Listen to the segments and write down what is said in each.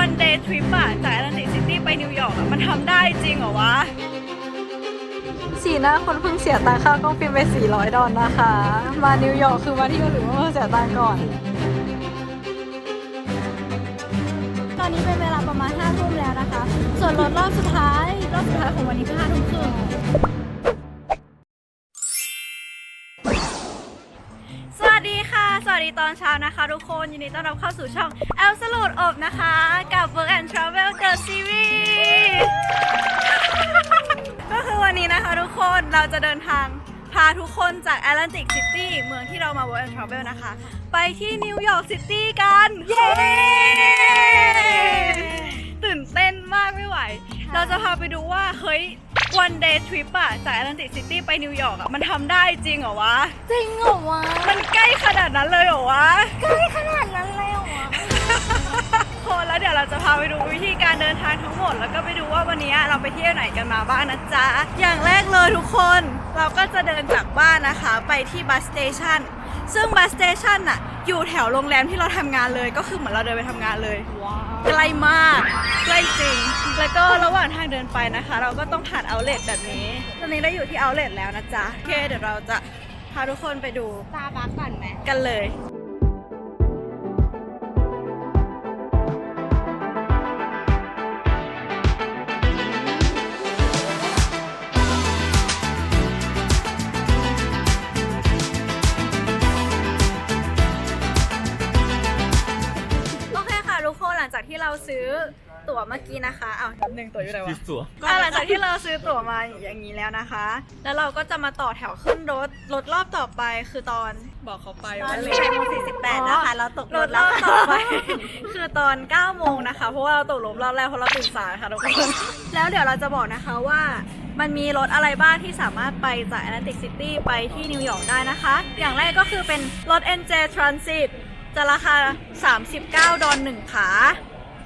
one day trip อะจากแอตแลนติกซิตี้ไปนิวยอร์กอะมันทำได้จริงเหรอวะ สีหน้าคนเพิ่งเสียตังค่ากล้องฟิล์มไป 400 ดอลนะคะ มานิวยอร์กคือมาเที่ยวหรือว่ามาเสียตังค์ก่อน ตอนนี้เป็นเวลาประมาณ5ทุ่มแล้วนะคะ ส่วนรถรอบสุดท้าย รอบสุดท้ายของวันนี้คือ5ทุ่มครึ่งสวัสดีค่ะ สวัสดีตอนเช้านะคะทุกคน ยินดีต้อนรับเข้าสู่ช่อง e l s a l u t e อบนะคะ เราจะเดินทางพาทุกคนจาก Atlantic City เมืองที่เรามา Work and Travel นะคะ ไปที่นิวยอร์กซิตี้กัน เย้ตื่นเต้นมากไม่ไหว เราจะพาไปดูว่า เฮ้ย one day trip อะจาก Atlantic City ไปนิวยอร์กอะมันทำได้จริงเหรอวะ จริงเหรอวะมันใกล้ขนาดนั้นเลยเหรอวะ ใกล้ขนาดนั้นเลยเหรอวะโคนแล้ว เราจะพาไปดูวิธีการเดินทางทั้งหมด แล้วก็ไปดูว่าวันนี้เราไปเที่ยวไหนกันมาบ้างนะจ๊ะ อย่างแรกเลยทุกคน เราก็จะเดินจากบ้านนะคะ ไปที่บัสสเตชันซึ่งบัสสเตชันน่ะอยู่แถวโรงแรมที่เราทำงานเลยก็คือเหมือนเราเดินไปทำงานเลยว้าวใกล้มากใกล้จริง แล้วก็ระหว่างทางเดินไปนะคะ เราก็ต้องผ่านเอาเลทแบบนี้ ตอนนี้เราอยู่ที่เอาเลทแล้วนะจ๊ะโอเคเดี๋ยวเราจะพาทุกคนไปดูตาบักก่อนไหมกันเลย เมื่อกี้นะคะอ้าวแป๊บนึงตั๋วอยู่ไหนวะ ที่ตัวอะหลังจากที่เราซื้อตั๋วมาอย่างนี้แล้วนะคะ แล้วเราก็จะมาต่อแถวขึ้นรถ รถรอบต่อไปคือตอน บอกเขาไปตอว่านสี่โมงสี่สิบแปดนะคะ เราตกรรถถรแล้อวบต่อไป คือตอน 9 โมงนะคะ เพราะว่าเราตกหลบรอบแรกเพราะเราตื่นสายค่ะทุกคน แล้วเดี๋ยวเราจะบอกนะคะว่ามันมีรถอะไรบ้างที่สามารถไปจาก Atlantic City ไปที่นิวยอร์กได้นะคะ อย่างแรกก็คือเป็นรถ NJ Transit จะราคา 39 ดอลหนึ่งขา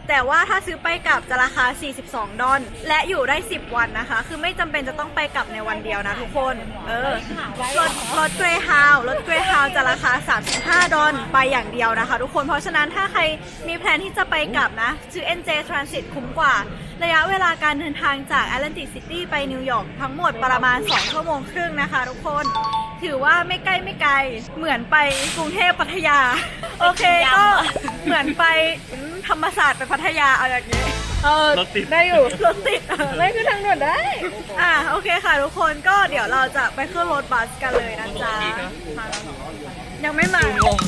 แต่ว่าถ้าซื้อไปกลับจะราคา 42 ดอลและอยู่ได้ 10 วันนะคะ คือไม่จำเป็นจะต้องไปกลับในวันเดียวนะทุกคน เออ รถรถเกรฮาวรถเกรฮาวจะราคา 35 ดอลไปอย่างเดียวนะคะ ทุกคน เพราะฉะนั้นถ้าใครมีแพลนที่จะไปกลับนะ ซื้อ NJ Transit คุ้มกว่า ระยะเวลาการเดินทางจาก Atlantic City ไปนิวยอร์กทั้งหมดประมาณ 2 ชั่วโมงครึ่งนะคะ ทุกคน ถือว่าไม่ใกล้ไม่ไกล เหมือนไปกรุงเทพพัทยา โอเคก็เหมือนไปธรรมศาสตร์ไปพัทยาเอาอย่างนี้เออรถติด ได้อยู่รถติดเออไม่คือทางด่วนได้ อะโอเคค่ะทุกคนก็เดี๋ยวเราจะไปขึ้นรถบัสกันเลยนะจ๊ะยังไม่มา งง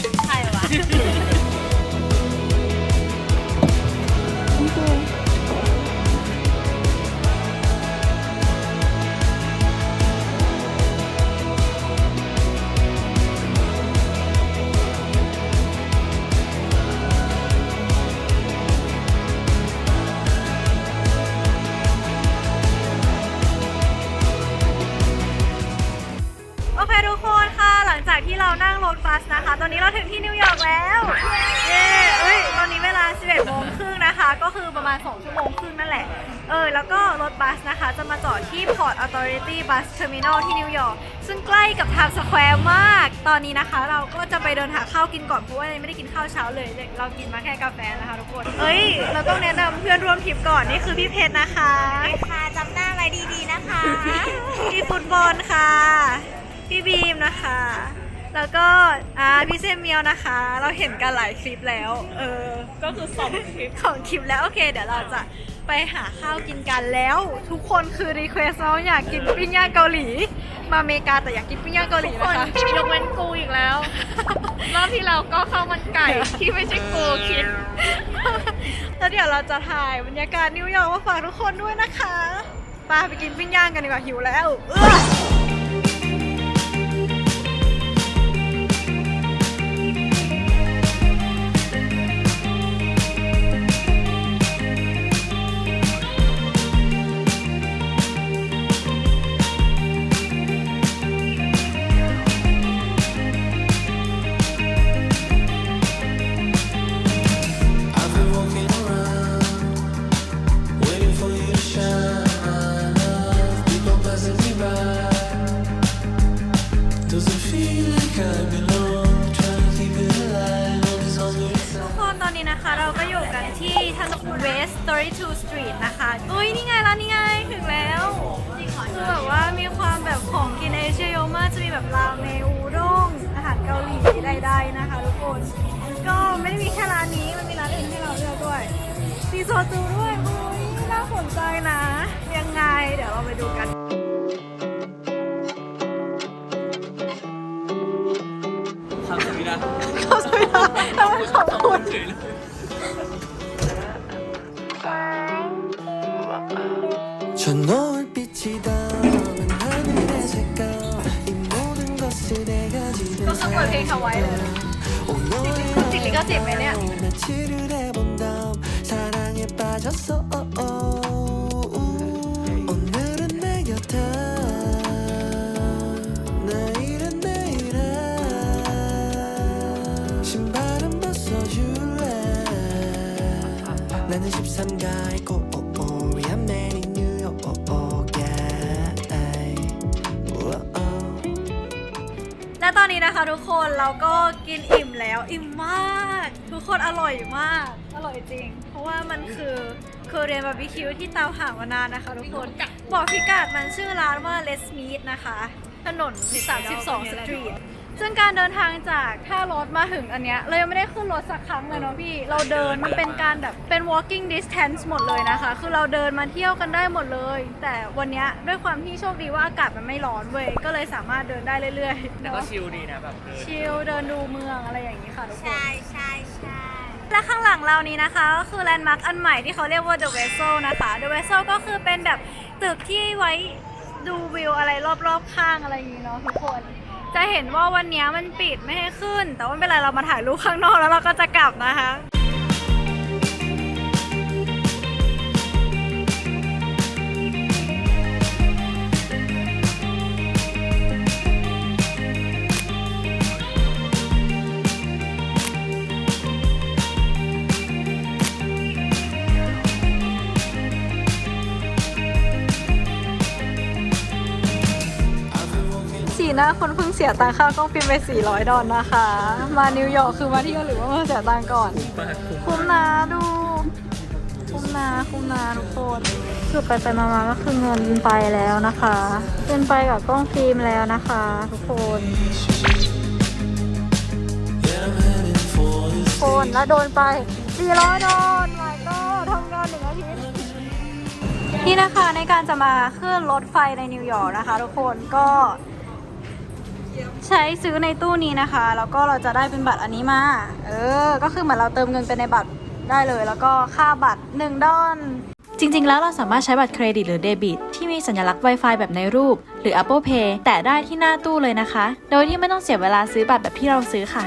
มาณ 2 ชั่วโมงครึ่งนั่นแหละ เออ แล้วก็รถบัสนะคะ จะมาจอดที่ Port Authority Bus Terminal ที่นิวยอร์ก ซึ่งใกล้กับ Times Square มาก ตอนนี้นะคะ เราก็จะไปเดินหาข้าวกินก่อน เพราะว่ายังไม่ได้กินข้าวเช้าเลย เรากินมาแค่กาแฟนะคะทุกคน เอ้ย เราต้องแนะนำเพื่อนร่วมทริปก่อน นี่คือพี่เพชรนะคะค่ะจำหน้าไว้ดีๆนะคะ พี่ฟุตบอลค่ะ พี่บีมนะคะ แล้วก็อ่าพี่เซมเมียวนะคะ เราเห็นกันหลายคลิปแล้ว เออ ก็คือสองคลิปของคลิปแล้วโอเค เดี๋ยวเราจะไปหาข้าวกินกันแล้ว ทุกคนคือรีเควสเราอยากกินปิ้งย่างเกาหลี มาอเมริกาแต่อยากกินปิ้งย่างเกาหลีนะคะ ยกเว้นกูอีกแล้ว รอบที่เราก็ข้าวมันไก่ที่ไม่ใช่กูคิด แล้วเดี๋ยวเราจะถ่ายบรรยากาศนิวยอร์กมาฝากทุกคนด้วยนะคะไปไปกินปิ้งย่างกันดีกว่าหิวแล้ว 32 Street นะคะอุ้ยนี่ไงร้านนี้ไงถึงแล้ว คือแบบว่ามีความแบบของกินเอเชียเยอะมากจะมีแบบราเมงอูด้งอาหารเกาหลีใดๆนะคะทุกคน ก็ไม่ได้มีแค่ร้านนี้มันมีร้านอื่นให้เราเลือกด้วยมีโซจูด้วยอุ้ยน่าสนใจนะ ยังไงเดี๋ยวเราไปดูกันทำสวิรัตเขาสวยนะทำไมขอบคุณ เปิดเพลงเขาไว้เลย 오늘의 ติดลิขสิทธิ์ไหมเนี่ย 며칠을 해본 다 นนี้นะคะทุกคนเราก็กินอิ่มแล้วอิ่มมาก ทุกคนอร่อยมาก อร่อยจริง เพราะว่ามันคือคือเรียนบาร์บีคิวที่เตามหามานานนะคะทุกคนบอกพิกัดมันชื่อร้านว่า Let's Meet นะคะ ถนน 32 สตรีท ซึ่งการเดินทางจากท่ารถมาถึงอันเนี้ยเรายังไม่ได้ขึ้นรถสักครั้งเลยเนาะพี่ เราเดินมันเป็นการแบบเป็น walking distance หมดเลยนะคะ คือเราเดินมาเที่ยวกันได้หมดเลย แต่วันเนี้ยด้วยความที่โชคดีว่าอากาศมันไม่ร้อนเว้ยก็เลยสามารถเดินได้เรื่อยๆแต่ก็เนาะชิลดีนะแบบเดินชิลเดินดูเมืองอะไรอย่างนี้ค่ะทุกคน ใช่ใช่ใช่และข้างหลังเรานี้นะคะก็คือแลนด์มาร์คอันใหม่ที่เขาเรียกว่า The Vessel นะคะ The Vessel ก็คือเป็นแบบตึกที่ไว้ดูวิวอะไรรอบๆข้างอะไรอย่างนี้เนาะทุกคน จะเห็นว่าวันนี้มันปิดไม่ให้ขึ้น แต่ว่าไม่เป็นไรเรามาถ่ายรูปข้างนอกแล้วเราก็จะกลับนะคะ น้าคนเพิ่งเสียตังค่ากล้องฟิล์มไป 400 ดอลนะคะ มานิวยอร์กคือมาเที่ยวหรือว่ามาเสียตังก่อน คุ้มนะดู คุ้มนะคุ้มนะทุกคนคือไปไปมามาก็คือเงินไปแล้วนะคะเป็นไปกับกล้องฟิล์มแล้วนะคะ ทุกคนคนแล้วโดนไป 400 ดอลหมายก็ทำงานหนึ่งอาทิตย์นี่นะคะในการจะมาขึ้นรถไฟในนิวยอร์กนะคะ ทุกคนก็ ใช้ซื้อในตู้นี้นะคะ แล้วก็เราจะได้เป็นบัตรอันนี้มา เออ ก็คือเหมือนเราเติมเงินไปในบัตรได้เลย แล้วก็ค่าบัตร 1ดอลจริง ๆ แล้วเราสามารถใช้บัตรเครดิตหรือเดบิต ที่มีสัญลักษณ์ Wi-Fi แบบในรูป หรือ Apple Pay แต่ได้ที่หน้าตู้เลยนะคะ โดยที่ไม่ต้องเสียเวลาซื้อบัตรแบบที่เราซื้อค่ะ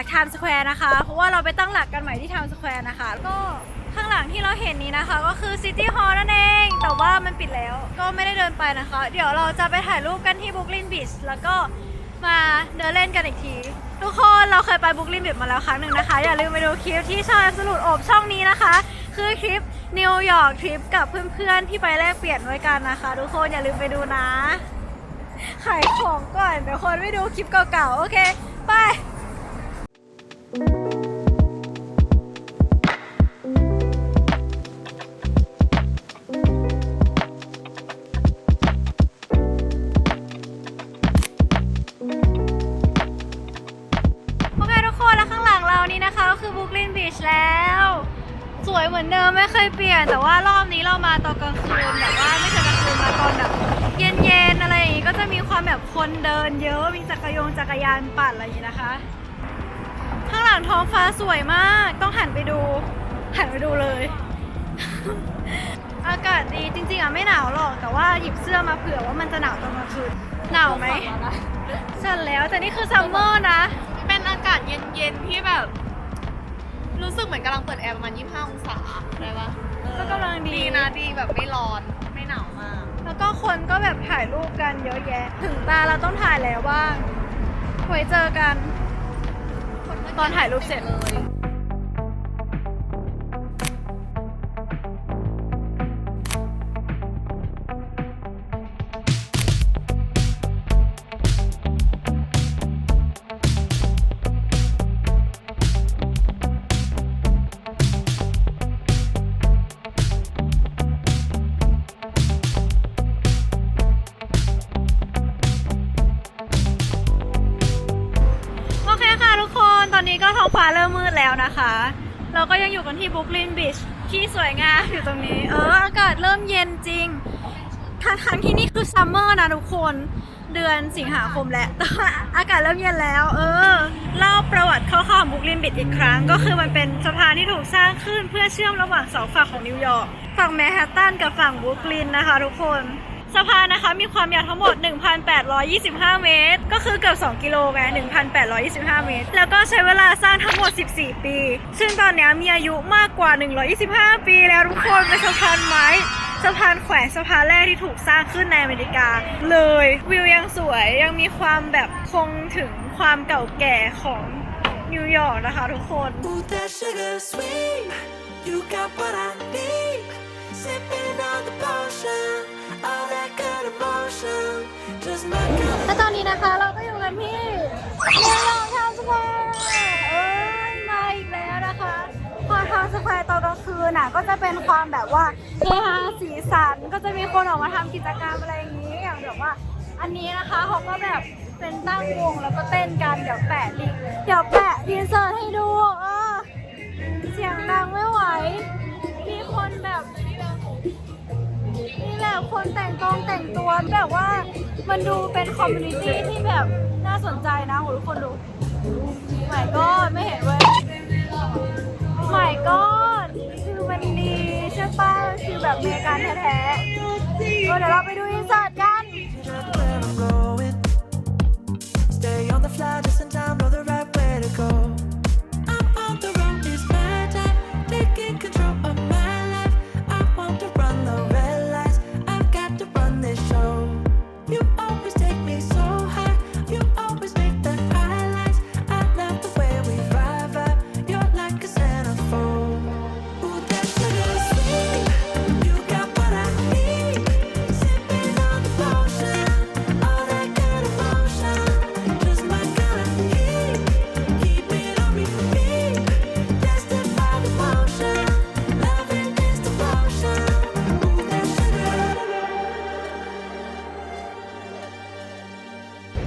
จากไทม์สแควร์นะคะ เพราะว่าเราไปตั้งหลักกันใหม่ที่ไทม์สแควร์นะคะก็ข้างหลังที่เราเห็นนี้นะคะ ก็คือซิตี้ฮอลล์นั่นเอง แต่ว่ามันปิดแล้วก็ไม่ได้เดินไปนะคะ เดี๋ยวเราจะไปถ่ายรูปกันที่บุคลินบีชแล้วก็มาเดินเล่นกันอีกที ทุกคนเราเคยไปบุคลินบีชมาแล้วครั้งหนึ่งนะคะ อย่าลืมไปดูคลิปที่ช่องสรุปอบช่องนี้นะคะ คือคลิปนิวยอร์กทริปกับเพื่อนๆที่ไปแลกเปลี่ยนด้วยกันนะคะ ทุกคนอย่าลืมไปดูนะขายของก่อนเดี๋ยวคนไม่ดูคลิปเก่าๆโอเค ไป โอเคทุกคนแล้วข้างหลังเรานี่นะคะก็คือบุคลินบีชแล้ว สวยเหมือนเดิมไม่เคยเปลี่ยน แต่ว่ารอบนี้เรามาตอนกลางคืนแบบว่าไม่ใช่กลางคืนมาตอนแบบเย็นๆอะไรอย่างงี้ก็จะมีความแบบคนเดินเยอะมีจักรยงจักรยานปั่นอะไรอย่างงี้นะคะ ข้างหลังท้องฟ้าสวยมาก ต้องหันไปดู หันไปดูเลยออากาศดีจริงๆอะไม่หนาวหรอกแต่ว่าหยิบเสื้อมาเผื่อว่ามันจะหนาวตอนกลางคืนหนาวไหมสั่นแล้วแต่นี่คือซัมเมอร์นะ เป็นอากาศเย็นๆที่แบบ รู้สึกเหมือนกำลังเปิดแอร์ประมาณ 25 องศาอะไรปะก็กำลังดีดีนะดีแบบไม่ร้อนไม่หนาวมาก แล้วก็คนก็แบบถ่ายรูปกันเยอะแยะ ถึงตาเราต้องถ่ายแล้วบ้างไว้เจอกัน ตอนถ่ายรูปเสร็จเลย นตอนนี้ก็ท้องฟ้าเริ่มมืดแล้วนะคะ เราก็ยังอยู่กันที่บุคลินบีชที่สวยงามอยู่ตรงนี้ เอออากาศเริ่มเย็นจริงทั้งทั้งที่นี่คือซัมเมอร์นะทุกคนเดือนสิงหาคมแล้วแต่ว่าอากาศเริ่มเย็นแล้ว เออเล่าประวัติคร่าวๆของบุคลินบีชอีกครั้ง ก็คือมันเป็นสะพานที่ถูกสร้างขึ้นเพื่อเชื่อมระหว่างสองฝั่งของนิวยอร์กฝั่งแมนฮัตตันกับฝั่งบุกลินนะคะทุกคน สะพานนะคะมีความยาวทั้งหมด 1,825 เมตร ก็คือเกือบ 2 กิโลไง1,825 เมตร แล้วก็ใช้เวลาสร้างทั้งหมด 14 ปี ซึ่งตอนนี้มีอายุมากกว่า 125 ปีแล้วทุกคนเป็นสะพานไม้สะพานแขวนสะพานแรกที่ถูกสร้างขึ้นในอเมริกา เลยวิวยังสวยยังมีความแบบคงถึงความเก่าแก่ของนิวยอร์กนะคะทุกคน You got what I need. Sipping on the potion. และตอนนี้นะคะเราก็อยู่กันที่เมืองทาวน์สแควร์เอ้ยมาอีกแล้วนะคะพอทาวน์สแควร์ตอนกลางคืนน่ะก็จะเป็นความแบบว่าเฮฮาสีสันก็จะมีคนออกมาทำกิจกรรมอะไรอย่างนี้อย่างแบบว่าอันนี้นะคะเขาก็แบบเป็นตั้งวงแล้วก็เต้นกันเดี๋ยวแปะลิงก์เดี๋ยวแปะดีเซอร์ให้ดูเออเสียงดังไม่ไหว มีคนแบบ นี่แบบคนแต่งกองแต่งตัวแบบว่ามันดูเป็นคอมมูนิตี้ที่แบบน่าสนใจนะโหทุกคนดูใหมายก็ไม่เห็นเว้ยใหมายก็คือมันดีใช่ป่ะคือแบบเมกันแท้ๆก็เดี๋ยวเราไปดูอินเสิร์ตกัน Stay on the fly just in time, know the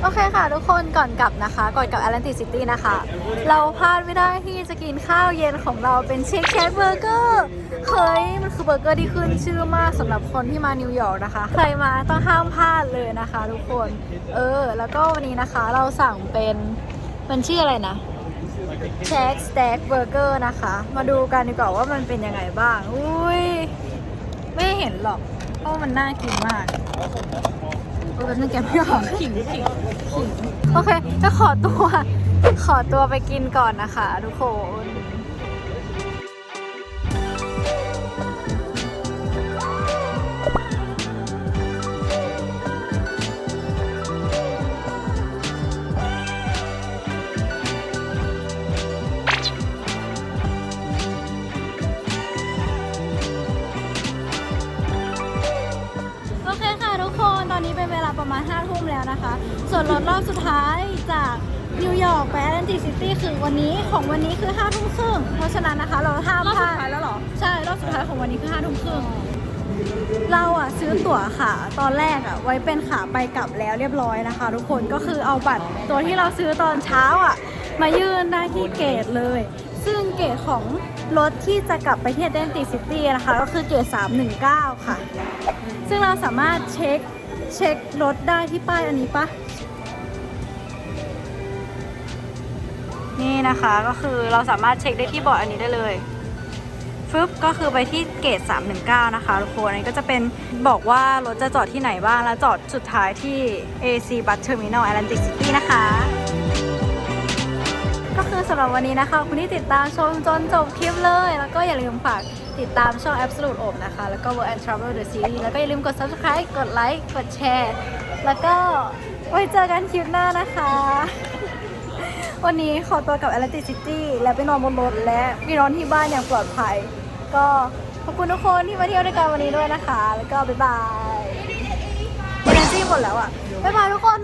โอเคค่ะทุกคนก่อนกลับนะคะ ก่อนกลับ Atlantic City นะคะ เราพลาดไม่ได้ที่จะกินข้าวเย็นของเราเป็นเชคแชทเบอร์เกอร์เฮ้ยมันคือเบอร์เกอร์ที่ขึ้นชื่อมากสำหรับคนที่มานิวยอร์กนะคะ ใครมาต้องห้ามพลาดเลยนะคะ ทุกคนเออ แล้วก็วันนี้นะคะเราสั่งเป็นมันชื่ออะไรนะเชคสเต็กเบอร์เกอร์นะคะ มาดูกันดีกว่าว่ามันเป็นยังไงบ้าง อุ้ยไม่เห็นหรอกเพราะมันน่ากินมาก เอ้ยแป๊บนึงแกไม่ออกขิงขิงโอเคก็ขอตัว ขอตัวไปกินก่อนนะคะ ทุกคน มาณ5ทุ่มแล้วนะคะ ส่วนรถรอบสุดท้ายจากนิวยอร์กไปแอตแลนติกซิตี้คือวันนี้ของวันนี้คือ5ทุ่มครึ่งเพราะฉะนั้นนะคะ เราห้ามพลาดแล้วหรอ ใช่รอบสุดท้ายของวันนี้คือ5ทุ่มครึ่งเราอะซื้อตั๋วค่ะ ตอนแรกอะไว้เป็นขาไปกลับแล้วเรียบร้อยนะคะ ทุกคนก็คือเอาบัตรตัวที่เราซื้อตอนเช้าอะมายื่นได้ที่เกตเลย ซึ่งเกตของรถที่จะกลับไปที่แอตแลนติกซิตี้นะคะ ก็คือเกต319 ค่ะ ซึ่งเราสามารถเช็ค เช็ครถได้ที่ป้ายอันนี้ปะนี่นะคะก็คือเราสามารถเช็คได้ที่บอร์ดอันนี้ได้เลยฟึบก็คือไปที่เกต319 นะคะทุกคนอันนี้ก็จะเป็นบอกว่ารถจะจอดที่ไหนบ้าง แล้วจอดสุดท้ายที่ AC Bus Terminal Atlantic City นะคะ ก็คือสำหรับวันนี้นะคะคุณที่ติดตามชมจนจบคลิปเลย แล้วก็อย่าลืมฝาก ติดตามช่อง Absolute o นะคะ แล้วก็ Work and Travel the Series แล้วก็อย่าลืมกด Subscribe กดไลค์กดแชร์ แล้วก็ไว้เจอกันคลิปหน้านะคะ วันนี้ขอตัวกับ Atlantic City และไปนอนบนรถและไปนอนที่บ้านอย่างปลอดภัย ก็ขอบคุณทุกคนที่มาเที่ยวด้วยกันวันนี้ด้วยนะคะ แล้วก็บ๊ายบาย Energy หมดแล้วอะบ๊ายบายทุกคน